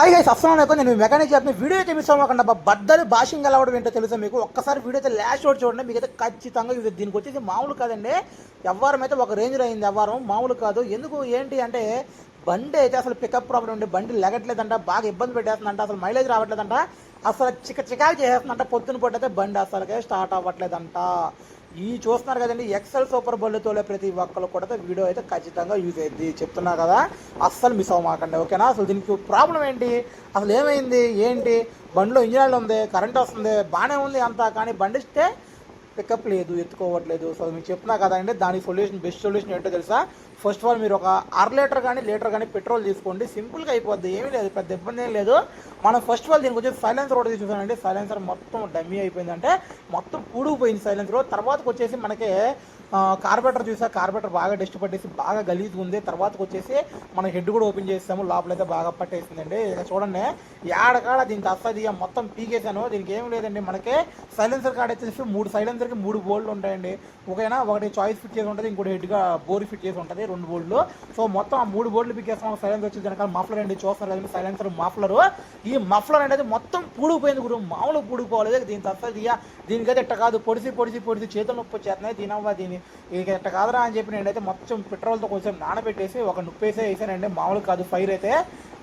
Hi guys అస్సలం అయిపోయి నేను మెకానిక్ చెప్పిన వీడియో అయితే మిస్ అవ్వకుండా బద్దలు భాషింగ్ ఎలా అవడం ఏంటో తెలుసా మీకు? ఒక్కసారి వీడియో అయితే లాస్ట్ ఒకటి చూడండి. మీకు అయితే ఖచ్చితంగా ఇది దీనికి వచ్చేసి మామూలు కాదండి. వ్యవహారం అయితే ఒక రేంజ్లో అయింది వ్యవహారం మామూలు కాదు. ఎందుకు? ఏంటి అంటే బండి అయితే అసలు పికప్ ప్రాబ్లం ఉండి బండి లెగట్లేదంట బాగా ఇబ్బంది పెట్టేస్తుందంట అసలు మైలేజ్ రావట్లేదంట. అసలు చిక చికాకు చేసేస్తుందంట పొద్దున పట్టయితే బండి అసలుకే స్టార్ట్ అవ్వట్లేదంట. ఈ చూస్తున్నారు కదండి ఎక్సెల్ సూపర్ బల్లుతోలే ప్రతి ఒక్కరు కూడా వీడియో అయితే ఖచ్చితంగా యూజ్ అయ్యింది చెప్తున్నా కదా అస్సలు మిస్ అవ్వమాకండి ఓకేనా? అసలు దీనికి ప్రాబ్లం ఏంటి? అసలు ఏమైంది? ఏంటి? బండిలో ఇంజనీర్లు ఉంది కరెంట్ వస్తుంది బాగానే ఉంది అంతా కానీ బండిస్తే పికప్ లేదు ఎత్తుకోవట్లేదు. సో మీకు కదా అండి దానికి సొల్యూషన్ బెస్ట్ సొల్యూషన్ ఏంటో తెలుసా? ఫస్ట్ ఆఫ్ ఆల్ మీరు ఒక అర లీటర్ కానీ లీటర్ కానీ పెట్రోల్ తీసుకోండి. సింపుల్గా అయిపోద్ది ఏమీ లేదు పెద్ద ఇబ్బంది ఏం లేదు. మనం ఫస్ట్ ఆఫ్ ఆల్ దీనికి వచ్చి సైలెన్సర్ కూడా చూసానండి సైలెన్సర్ మొత్తం డమ్మీ అయిపోయింది అంటే మొత్తం పూడుకుపోయింది సైలెన్సర్. తర్వాతకు వచ్చేసి మనకి కార్బెటర్ చూసా కార్బెటర్ బాగా డస్ట్ పట్టేసి బాగా గలీజ్ ఉంది. తర్వాతకు వచ్చేసి మన హెడ్ కూడా ఓపెన్ చేసాము లోపల అయితే బాగా పట్టేసిందండి. ఇక చూడండి ఏడకాడ దీనికి అస్సది మొత్తం పీకేసాను దీనికి ఏం లేదండి మనకి సైలెన్సర్ కార్డ్ వచ్చేసి మూడు సైలెన్సర్కి మూడు బోల్డ్లు ఉంటాయండి. ఒకైనా ఒకటి చాయిస్ ఫిట్ చేసి ఉంటుంది ఇంకోటి హెడ్గా బోర్ ఫిట్ చేసి ఉంటుంది రెండు బోల్డ్లు. సో మొత్తం ఆ మూడు బోల్డ్లు చేస్తాం సైలెన్స్ వచ్చింది వెనకాల మఫ్లర్ అండి చూస్తారు కదండి సైలెన్సర్ మఫ్లర్ ఈ మఫ్లర్ అనేది మొత్తం పూడిపోయింది గురు మామూలు పూడిపోలేదు దీని తర్వాత దీనికైతే ఇట్ట కాదు పొడిసి పొడిసి పొడిసి చేతులు నొప్పి వచ్చేస్తున్నాయి దీనవ్వ దీని ఇక ఇట్ట కాదురా అని చెప్పి నేనైతే మొత్తం పెట్రోల్తో కొంచెం నానబెట్టేసి ఒక నొప్పేసే వేసానండి మామూలు కాదు ఫైర్ అయితే.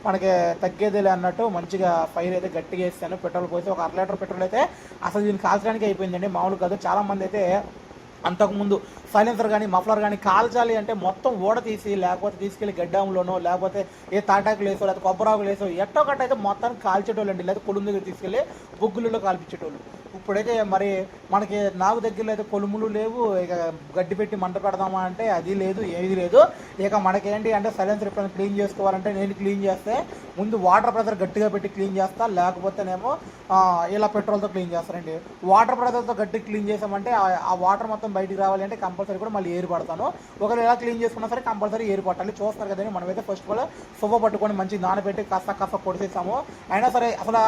మనకి తగ్గేదిలే అన్నట్టు మంచిగా ఫైర్ అయితే గట్టిగా వేసాను పెట్రోల్ పోసి ఒక అర లీటర్ పెట్రోల్ అయితే అసలు దీన్ని కాల్చడానికి అయిపోయిందండి. మామూలు కాదు. చాలామంది అయితే అంతకుముందు సైలెన్సర్ కానీ మఫ్లర్ కానీ కాల్చాలి అంటే మొత్తం ఓడ తీసి లేకపోతే తీసుకెళ్ళి గడ్డాములోనో లేకపోతే ఏ తాటాకులు వేసో లేకపోతే కొబ్బరాకులు వేసో ఎట్టో ఒకటి అయితే మొత్తాన్ని కాల్చేటోళ్ళు అండి లేకపోతే కొలుము దగ్గర తీసుకెళ్ళి బొగ్గులలో కాల్పించేటోళ్ళు. ఇప్పుడైతే మరి మనకి నాకు దగ్గరలో అయితే కొలుములు లేవు. ఇక గడ్డి పెట్టి మంట పెడదామా అంటే అది లేదు ఏది లేదు. ఇక మనకేంటి అంటే సైలెన్సర్ ఎప్పుడైనా క్లీన్ చేసుకోవాలంటే నేను క్లీన్ చేస్తే ముందు వాటర్ ప్రెషర్ గట్టిగా పెట్టి క్లీన్ చేస్తా. లేకపోతేనేమో ఇలా పెట్రోల్తో క్లీన్ చేస్తారండి. వాటర్ ప్రెషర్తో గట్టి క్లీన్ చేసామంటే ఆ వాటర్ మొత్తం బయటికి రావాలి అంటే కంపల్సరీ కూడా మళ్ళీ ఏరు పడతాను ఒకవేళ ఎలా క్లీన్ చేసుకున్నా సరే కంపల్సరీ ఏరు పట్టాలి చూస్తారు కదండి మనమైతే ఫస్ట్ ఆఫ్ ఆల్ సువ్వ పట్టుకొని మంచి నానబెట్టి కాస్త కాస్త కొడిసేసాము అయినా సరే అసలు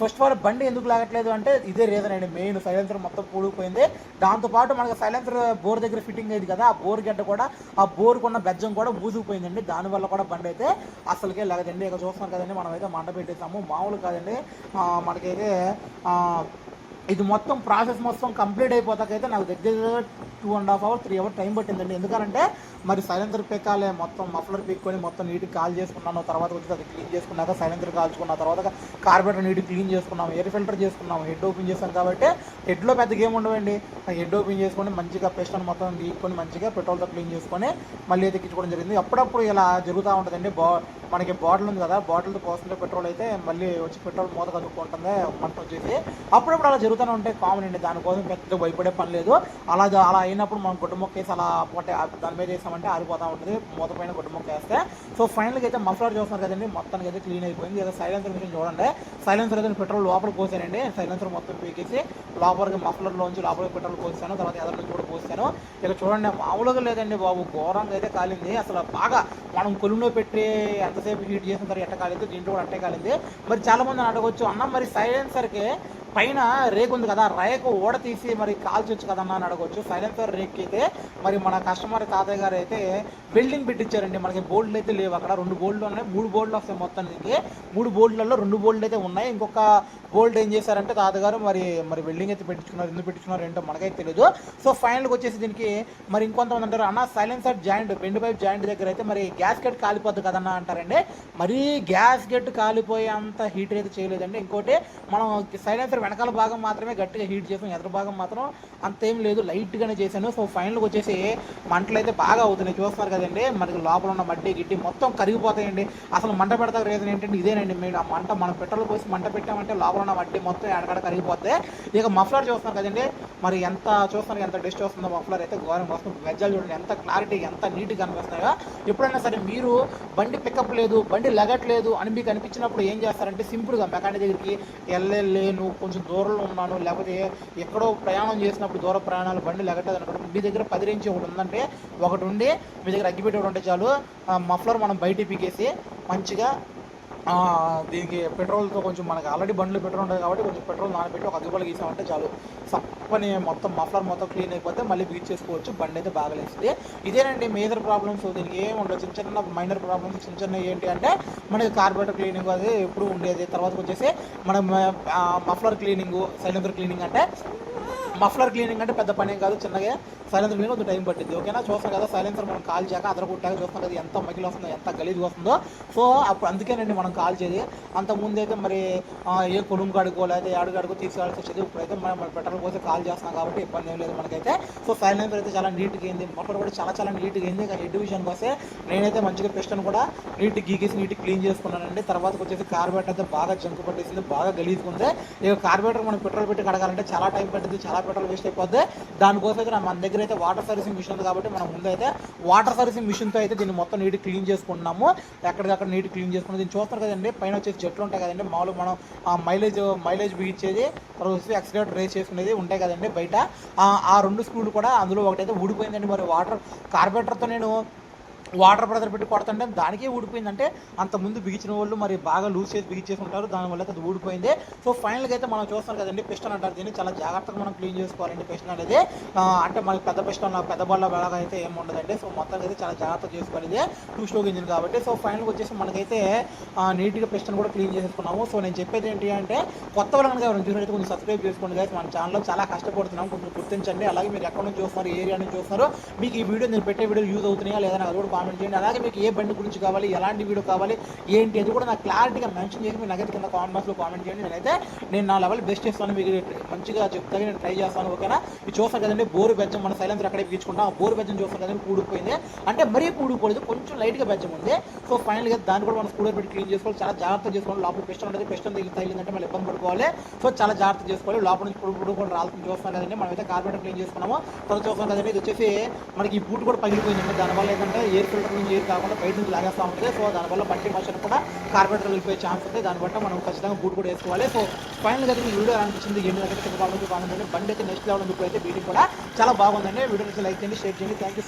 ఫస్ట్ ఆఫ్ ఆల్ బండి ఎందుకు లాగట్లేదు అంటే ఇదే రీజన్ అండి మెయిన్ సైలెన్సర్ మొత్తం పూడిపోయింది దాంతోపాటు మనకి సైలెన్సర్ బోర్ దగ్గర ఫిట్టింగ్ అయింది కదా ఆ బోర్ గడ్డ కూడా ఆ బోర్కున్న బెజ్జం కూడా ఊసిపోయిందండి. దానివల్ల కూడా బండి అయితే అసలుకే లేదండి ఇక చూస్తున్నాం కదండి మనం అయితే మంట పెట్టేసాము. మామూలు కాదండి మనకైతే ఇది మొత్తం ప్రాసెస్ మొత్తం కంప్లీట్ అయిపోతాకైతే నాకు దగ్గర two and half hour three hour time పట్టిందండి. ఎందుకంటే మరి సైలెన్సర్ పెక్కాలే మొత్తం మఫ్లర్ పెట్టుకొని మొత్తం నీట్గా కాల్ చేసుకున్నాను. తర్వాత వచ్చి అది క్లీన్ చేసుకున్నాక సైలెన్సర్ కాల్చుకున్న తర్వాత కార్బెటర్ నీట్ క్లీన్ చేసుకున్నాం ఎయిర్ ఫిల్టర్ చేసుకున్నాం హెడ్ ఓపెన్ చేసాం కాబట్టి హెడ్లో పెద్ద గేమ్ ఉండవండి. ఆ హెడ్ ఓపెన్ చేసుకొని మంచిగా పెస్ట్ మొత్తం తీసుకొని మంచిగా పెట్రోల్తో క్లీన్ చేసుకొని మళ్ళీ ఎక్కించుకోవడం జరిగింది. అప్పుడప్పుడు ఇలా జరుగుతూ ఉంటుందండి. బా మనకి బాటిల్ ఉంది కదా బాటిల్తో పోస్తుంటే పెట్రోల్ అయితే మళ్ళీ వచ్చి పెట్రోల్ మూత కదుక్కుంటుంది మంట వచ్చేసి. అప్పుడప్పుడు అలా జరుగుతూనే ఉంటాయి కామన్ అండి దానికోసం పెద్ద భయపడే పని లేదు. అలా అలా అయినప్పుడు మనం గుడ్డమొక్క వేసి అలా పోతే దాని మీద వేసామంటే ఆరిపోతూ ఉంటుంది మూత పైన గుడ్డ వేస్తే సో ఫైనల్గా అయితే మఫ్లర్ చూస్తున్నారు కదండి మొత్తానికి అయితే క్లీన్ అయిపోయింది. ఏదో సైలెన్సర్ మిషన్ చూడండి. సైలెన్సర్ అయితే పెట్రోల్ లోపల పోసానండి సైలెన్సర్ మొత్తం పీకేసి లోపలికి మఫ్లర్లోంచి లోపలికి పెట్రోల్ పోసాను తర్వాత ఎదర్ నుంచి కూడా పోసాను. ఇక చూడండి మామూలుగా లేదండి బాబు ఘోరంగా అయితే కాలింది. అసలు బాగా మనం కొలుములో పెట్టి ఎంతసేపు హీట్ చేసిన తర్వాత ఎట్ట కాలేదు? దీంట్లో కూడా అట్టే కాలింది. మరి చాలా మంది అడగవచ్చు అన్న మరి సైలెన్సర్కి పైన రేకు ఉంది కదా రేకు ఓడ తీసి మరి కాల్చొచ్చు కదన్నా అని అడగవచ్చు సైలెన్సర్ రేక్ అయితే మరి మన కస్టమర్ తాతయ్య గారు అయితే బిల్డింగ్ పెట్టించారండి మనకి బోల్డ్లు అయితే లేవు అక్కడ. రెండు బోల్డ్లు ఉన్నాయి. మూడు బోల్డ్లు వస్తాయి మొత్తానికి. మూడు బోల్డ్లలో రెండు బోల్డ్లు అయితే ఉన్నాయి. ఇంకొక బోల్డ్ ఏం చేశారంటే తాతగారు మరి మరి వెల్డింగ్ అయితే పెట్టించుకున్నారు. ఎందుకు పెట్టించుకున్నారు ఏంటో మనకైతే తెలియదు సో ఫైనల్గా వచ్చేసి దీనికి మరి ఇంకొంతమంది అంటారు అన్న silencer joint bend pipe joint దగ్గర అయితే మరి గ్యాస్ గెట్ కాలిపోద్ది కదన్నా అంటారండి. మరీ గ్యాస్ గెట్ కాలిపోయే అంత హీటర్ అయితే చేయలేదండి. ఇంకోటి మనం సైలెన్సర్ వెనకాల భాగం మాత్రమే గట్టిగా హీట్ చేసాం ఎదురు భాగం మాత్రం అంతేం లేదు లైట్గానే చేశాను సో ఫైనల్కి వచ్చేసి మంటలు అయితే బాగా అవుతున్నాయి. చూస్తున్నారు కదండి మనకి లోపల ఉన్న మట్టి గిట్టి మొత్తం కరిగిపోతాయండి. అసలు మంట పెడతా రీజన్ ఏంటంటే ఇదేనండి మేము ఆ మంట. మనం పెట్రోల్ పోసి మంట పెట్టామంటే లోపల ఉన్న మట్టి మొత్తం ఎడగడ కరిగిపోతే ఇక మఫ్లర్ చూస్తున్నారు కదండి మరి ఎంత చూస్తున్నారు ఎంత డస్ట్ వస్తుందో మఫ్లర్ అయితే ఘోరం వస్తుంది. వెజ్జాలు చూడండి ఎంత క్లారిటీ ఎంత నీట్గా కనిపిస్తున్నాయో. ఎప్పుడైనా సరే మీరు బండి పికప్ లేదు బండి లగట్లేదు అని మీకు అనిపించినప్పుడు ఏం చేస్తారంటే సింపుల్గా మెకానిక్ దగ్గరికి వెళ్ళలేను కొంచెం కొంచెం దూరంలో ఉన్నాను లేకపోతే ఎక్కడో ప్రయాణం చేసినప్పుడు దూర ప్రయాణాలు బండి లగట్లేదు అనుకోండి మీ దగ్గర పది రేంజ్ ఒకటి ఉందంటే ఒకటి ఉండి మీ దగ్గర అగ్గిపెట్టి ఒకటి ఉంటే చాలు మఫ్లర్ మనం బయట పీకేసి మంచిగా దీనికి పెట్రోల్తో కొంచెం మనకి ఆల్రెడీ బండ్లు పెట్రోల్ ఉంటుంది కాబట్టి కొంచెం పెట్రోల్ నానబెట్టి ఒక అదుపులు గీసామంటే చాలు. పని మొత్తం మఫ్లర్ మొత్తం క్లీన్ అయిపోతే మళ్ళీ బీట్ చేసుకోవచ్చు బండి అయితే బాగా లేస్తుంది. ఇదేనండి మేజర్ ప్రాబ్లమ్స్ దీనికి ఏమి ఉండదు. చిన్న చిన్న మైనర్ ప్రాబ్లమ్స్ చిన్న చిన్న ఏంటి అంటే మనకి కార్బోరేటర్ క్లీనింగ్ అది ఎప్పుడు ఉండేది. తర్వాత వచ్చేసి మనం మఫ్లర్ క్లీనింగ్ సైలెంసర్ క్లీనింగ్ అంటే మఫ్లర్ క్లీనింగ్ అంటే పెద్ద పని కాదు. చిన్నగా సైలెన్సర్ క్లీనింగ్ కొంచెం టైం పట్టింది ఓకేనా చూస్తాం కదా సైలెన్సర్ మనం కాల్ చేయక అదర కొట్టాక చూస్తాం కదా ఎంత మగిలి వస్తుందో ఎంత గలీజ్ వస్తుందో. సో అప్పుడు అందుకేనండి మనం కాల్ చేసి అంత ముందు అయితే మరి ఆ, ఏ కొనుము కాడుకో లేకపోతే ఏడుగాడుకో తీసుకోవాల్సి వచ్చేది ఇప్పుడైతే మనం మన పెట్రోల్ పోతే కాల్ చేస్తాం కాబట్టి ఇబ్బంది ఏం లేదు మనకైతే. సో సైలెన్సర్ అయితే చాలా నీట్గా అయింది. మఫ్లర్ కూడా చాలా చాలా నీట్గా అయింది. ఇంకా హెడ్ విషయానికి వస్తే నేనైతే మంచిగా పిస్టన్ కూడా నీట్ గీకేసి నీట్ క్లీన్ చేసుకున్నానండి. తర్వాత వచ్చేసి కార్బేటర్ అయితే బాగా జంకు పట్టేసింది బాగా గలీజ్గా ఉంది. ఇక కార్బేటర్ మనం పెట్రోల్ పెట్టి కడగాలంటే చాలా టైం పట్టింది చాలా పెట్రోల్ వేస్ట్ అయిపోద్ది. దానికోసం అయితే మన దగ్గర అయితే వాటర్ సర్వీసింగ్ మిషన్ ఉంది కాబట్టి మనం ముందు అయితే వాటర్ సర్వీసింగ్ మిషన్తో అయితే దీన్ని మొత్తం నీట్ క్లీన్ చేసుకుంటున్నాము. ఎక్కడికక్కడ నీట్ క్లీన్ చేసుకుని దీన్ని చూస్తారు కదండి పైన వచ్చేసి చెట్లు ఉంటాయి కదండి. మామూలుగా మనం ఆ మైలేజ్ మైలేజ్ బిగించేది తర్వాత వచ్చి రేస్ చేసుకునేది ఉంటాయి కదండి బయట. ఆ- ఆ రెండు స్క్రూలు కూడా అందులో ఒకటైతే ఊడిపోయిందండి. మరి వాటర్ కార్బేటర్తో నేను వాటర్ బ్రదర్ పెట్టి కొడుతుంటే దానికే ఊడిపోయిందంటే అంత ముందు బిగించిన వాళ్ళు మరి బాగా లూజ్ చేసి బిగించేసి ఉంటారు దానివల్ల అది ఊడిపోయింది. సో ఫైనల్గా అయితే మనం చూస్తాం కదండి పిస్టన్ అంటారు దీన్ని. చాలా జాగ్రత్తగా మనం క్లీన్ చేసుకోవాలండి పిస్టన్ అనేది. అంటే మనకి పెద్ద పిస్టన్ పెద్ద బల్ల బాగా అయితే ఏమి ఉండదండి. సో మొత్తం అయితే చాలా జాగ్రత్తగా చేసుకోవాలి. ఇది టూ స్ట్రోక్ ఇంజిన్ కాబట్టి సో ఫైనల్గా వచ్చేసి మనకైతే నీట్గా పిస్టన్ కూడా క్లీన్ చేసేసుకున్నాము. సో నేను చెప్పేది ఏంటి అంటే కొత్త వాళ్ళు కనుక ఎవరైనా చూసినట్టు కొంచెం సబ్స్క్రైబ్ చేసుకోండి guys. మన ఛానల్లో చాలా కష్టపడుతున్నాం. కొంచెం గుర్తించండి. అలాగే మీరు ఎక్కడ నుంచి చూస్తున్నారు ఏరియా నుంచి చూస్తున్నారు మీకు ఈ వీడియో నేను పెట్టే వీడియో యూజ్ అవుతున్నాయా లేదా అది కూడా కామెంట్ చేయండి. అలాగే మీకు ఏ బండి గురించి కావాలి ఎలాంటి వీడియో కావాలి ఏంటి అది కూడా నాకు క్లారిటీగా మెన్షన్ చేసి మీరు నాకైతే కింద కామెంట్ బాక్స్లో కామెంట్ చేయండి. నేనైతే నేను నా లెవెల్ బెస్ట్ చేస్తాను. మీకు మంచిగా చెప్తాను నేను ట్రై చేస్తాను ఓకేనా? ఇది చూస్తాను కదండి బోరు బెజ్జం మన సైలెన్సర్ అక్కడే పీచుకుంటాం ఆ బోరు బెజ్జం చూస్తాను కదండి పూడిపోయింది అంటే మరీ పూడిపోలేదు కొంచెం లైట్గా బెజ్జం ఉంది. సో ఫైనల్గా దాన్ని కూడా మనం స్కూడర్ పెట్టి క్లీన్ చేసుకోవాలి చాలా జాగ్రత్త చేసుకోవాలి. లోపల పెస్ట్ ఉంటుంది పెస్ట్ తగిలి తగిలిందంటే మళ్ళీ ఇబ్బంది పడుకోవాలి. సో చాలా జాగ్రత్త చేసుకోవాలి. లోపల నుంచి పురుగు కూడా రాల్సింది చూస్తాం కదండి మనం అయితే క్లీన్ చేసుకున్నాము. తర్వాత చూస్తాం కదండి ఇది వచ్చేసి మనకి ఈ బూట్ కూడా పగిలిపోయిందండి. దానివల్ల ఏంటంటే ఎయిర్ ఫిల్టర్ నుంచి ఎయిర్ కాకుండా బయట నుంచి లాగేస్తూ ఉంటుంది. సో దానివల్ల బట్టి మోషన్ కూడా కార్పెంటర్ వెళ్ళిపోయే ఛాన్స్ ఉంది. దాన్ని బట్టి మనం ఖచ్చితంగా బూట్ కూడా వేసుకోవాలి. సో ఫైనల్గా అయితే వీడియో అనిపించింది? ఎన్ని దగ్గర బాగుంది కామెంట్ బండి అయితే నెక్స్ట్ లెవెల్ ఇప్పుడు అయితే బీటింగ్ కూడా చాలా బాగుందండి. వీడియో లైక్ చేయండి షేర్ చేయండి. Thank you